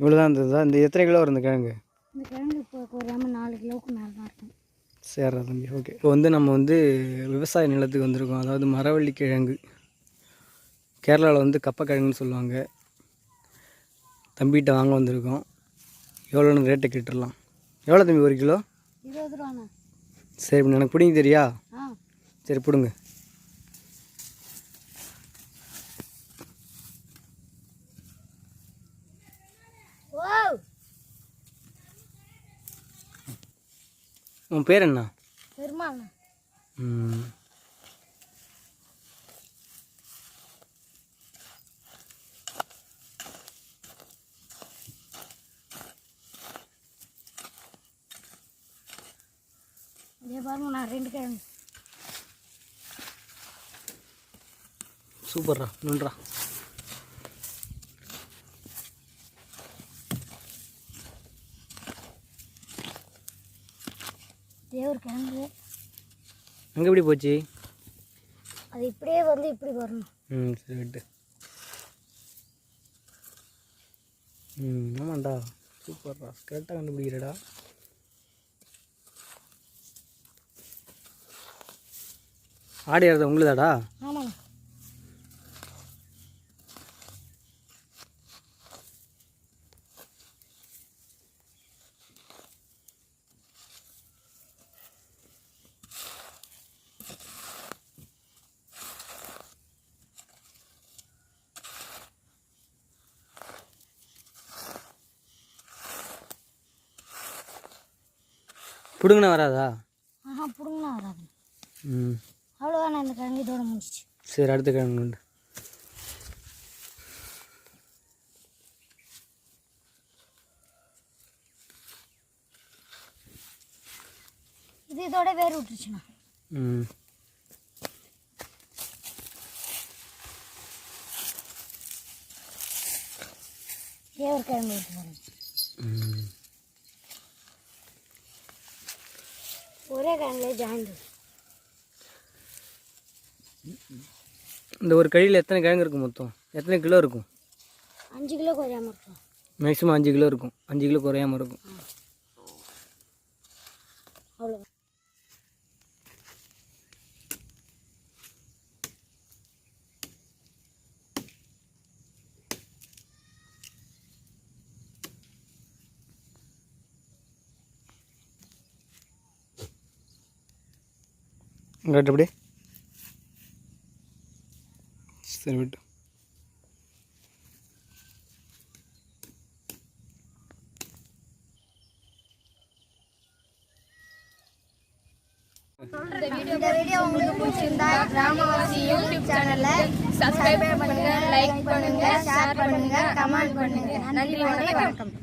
இவ்வளோ தான் இருந்ததா? இந்த எத்தனை கிலோ வரும் இந்த கிழங்கு? இந்த கிழங்கு இப்போ குறையாமல் நாலு கிலோவுக்கு மேலே தான் இருக்கும். தம்பி ஓகே இப்போ வந்து நம்ம வந்து விவசாய நிலத்துக்கு வந்திருக்கோம். அதாவது மரவள்ளி கிழங்கு. கேரளாவில் வந்து கப்பக்கிழங்குன்னு சொல்லுவாங்க. தம்பிகிட்ட வாங்க வந்திருக்கோம். எவ்வளோன்னு ரேட்டை கேட்டுடலாம். எவ்வளோ தம்பி ஒரு கிலோ? இருபது ரூபாண்ணா. சரி எனக்கு பிடிங்க தெரியா? சரி பிடுங்க. உன் பேர் என்ன? கிழங்கு சூப்பர்ரா நன்றா இதே ஒரு கிழங்கு அங்கே எப்படி போச்சு? அது இப்படியே வந்து இப்படி வரணும். ம் சரி விட்டு. ம் ஆமாண்டா. சூப்பர்ரா. கரெக்டாக கண்டுபிடிக்கிறடா. ஆடி ஆடுறது உங்களுதாடா? பிடுங்கண்ணா வராதா? ஆஹா பிடுங்கண்ணா வராது. ம். அவ்வளோதாண்ணா இந்த கிழங்கு இதோட சரி அடுத்த கிழங்கு உண்டு. இது இதோட வேறு விட்டுருச்சுண்ணா. ம். ஒரு கிழங்கு விட்டு ம். ஒரே கிழங்குலே ஜாயிண்ட் இந்த ஒரு கழியில் எத்தனை கிழங்கு இருக்கும் மொத்தம்? எத்தனை கிலோ இருக்கும்? அஞ்சு கிலோ குறையாம இருக்கும். மேக்ஸிமம் அஞ்சு கிலோ இருக்கும். அஞ்சு கிலோ குறையாம இருக்கும். அவ்வளோ இங்கிட்ட எப்படி சரி விட்டு. இந்த வீடியோ உங்களுக்கு பிடிச்சிருந்தா கிராமவாசி யூடியூப் சேனலை சப்ஸ்கிரைப் பண்ணுங்க லைக் பண்ணுங்க ஷேர் பண்ணுங்க கமெண்ட் பண்ணுங்க. நன்றி வணக்கம்.